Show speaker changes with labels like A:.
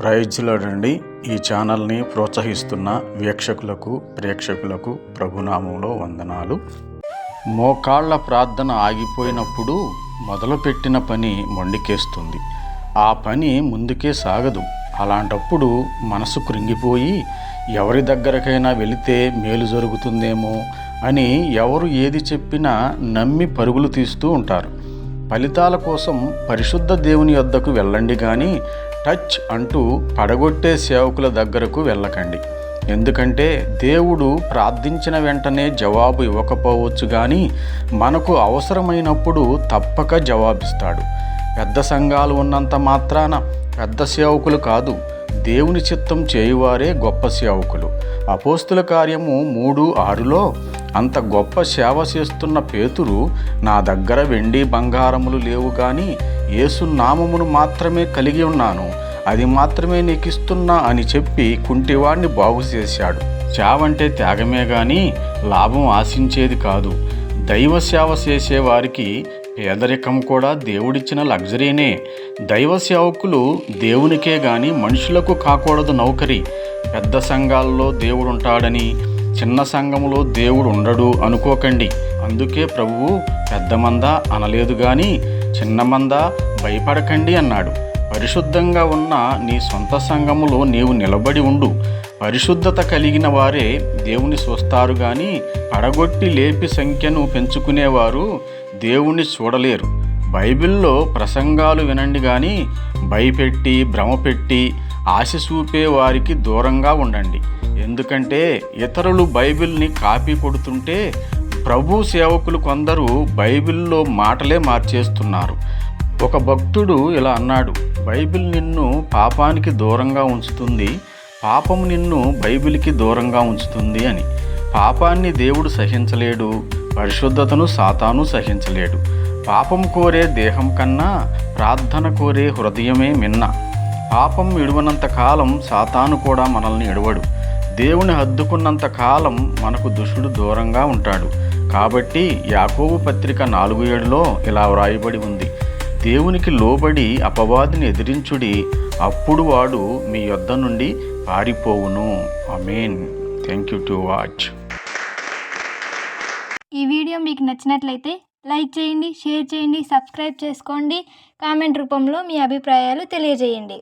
A: ప్రైజ్లాడండి ఈ ఛానల్ని ప్రోత్సహిస్తున్న వీక్షకులకు ప్రేక్షకులకు ప్రభునామంలో వందనాలు. మోకాళ్ళ ప్రార్థన ఆగిపోయినప్పుడు మొదలుపెట్టిన పని మొండికేస్తుంది. ఆ పని ముందుకే సాగదు. అలాంటప్పుడు మనసు కృంగిపోయి ఎవరి దగ్గరకైనా వెళితే మేలు జరుగుతుందేమో అని ఎవరు ఏది చెప్పినా నమ్మి పరుగులు తీస్తూ ఉంటారు. ఫలితాల కోసం పరిశుద్ధ దేవుని యొద్దకు వెళ్ళండి కానీ టచ్ అంటూ పడగొట్టే సేవకుల దగ్గరకు వెళ్ళకండి. ఎందుకంటే దేవుడు ప్రార్థించిన వెంటనే జవాబు ఇవ్వకపోవచ్చు కానీ మనకు అవసరమైనప్పుడు తప్పక జవాబిస్తాడు. పెద్ద సంఘాలు ఉన్నంత మాత్రాన పెద్ద సేవకులు కాదు దేవుని చిత్తం చేయువారే గొప్ప సేవకులు. అపోస్తుల కార్యము మూడు ఆరులో అంత గొప్ప సేవ చేస్తున్న పేతురు నా దగ్గర వెండి బంగారములు లేవు కానీ యేసు నామమును మాత్రమే కలిగి ఉన్నాను అది మాత్రమే నీకు ఇస్తున్నా అని చెప్పి కుంటివాడిని బాగు చేశాడు. చావంటే త్యాగమే గాని లాభం ఆశించేది కాదు. దైవ సేవ చేసేవారికి పేదరికం కూడా దేవుడిచ్చిన లగ్జరీనే. దైవ సేవకులు దేవునికే గాని మనుషులకు కాకూడదు నౌకరి. పెద్ద సంఘాల్లో దేవుడు ఉంటాడని చిన్న సంఘములో దేవుడు ఉండడు అనుకోకండి. అందుకే ప్రభువు పెద్ద మంద అనలేదు కానీ చిన్నమంద భయపడకండి అన్నాడు. పరిశుద్ధంగా ఉన్న నీ సొంత సంఘములో నీవు నిలబడి ఉండు. పరిశుద్ధత కలిగిన వారే దేవుని చూస్తారు గాని పడగొట్టి లేపి సంఖ్యను పెంచుకునేవారు దేవుణ్ణి చూడలేరు. బైబిల్లో ప్రసంగాలు వినండి కానీ భయపెట్టి భ్రమపెట్టి ఆశ చూపే వారికి దూరంగా ఉండండి. ఎందుకంటే ఇతరులు బైబిల్ని కాపీ కొడుతుంటే ప్రభు సేవకులు కొందరు బైబిల్లో మాటలే మార్చేస్తున్నారు. ఒక భక్తుడు ఇలా అన్నాడు బైబిల్ నిన్ను పాపానికి దూరంగా ఉంచుతుంది పాపం నిన్ను బైబిల్కి దూరంగా ఉంచుతుంది అని. పాపాన్ని దేవుడు సహించలేడు పరిశుద్ధతను సాతాను సహించలేడు. పాపం కోరే దేహం కన్నా ప్రార్థన కోరే హృదయమే మిన్న. పాపం విడువనంత కాలం సాతాను కూడా మనల్ని ఎడవడు. దేవుని హద్దుకున్నంత కాలం మనకు దుష్టుడు దూరంగా ఉంటాడు. కాబట్టి యాకోబు పత్రిక నాలుగు ఏడులో ఇలా వ్రాయబడి ఉంది. దేవునికి లోబడి అపవాదిని ఎదిరించుడి అప్పుడు వాడు మీ యొద్ద నుండి పారిపోవును. Amen thank you to watch
B: ఈ వీడియో మీకు నచ్చినట్లయితే లైక్ చేయండి షేర్ చేయండి సబ్స్క్రైబ్ చేసుకోండి. కామెంట్ రూపంలో మీ అభిప్రాయాలు తెలియజేయండి.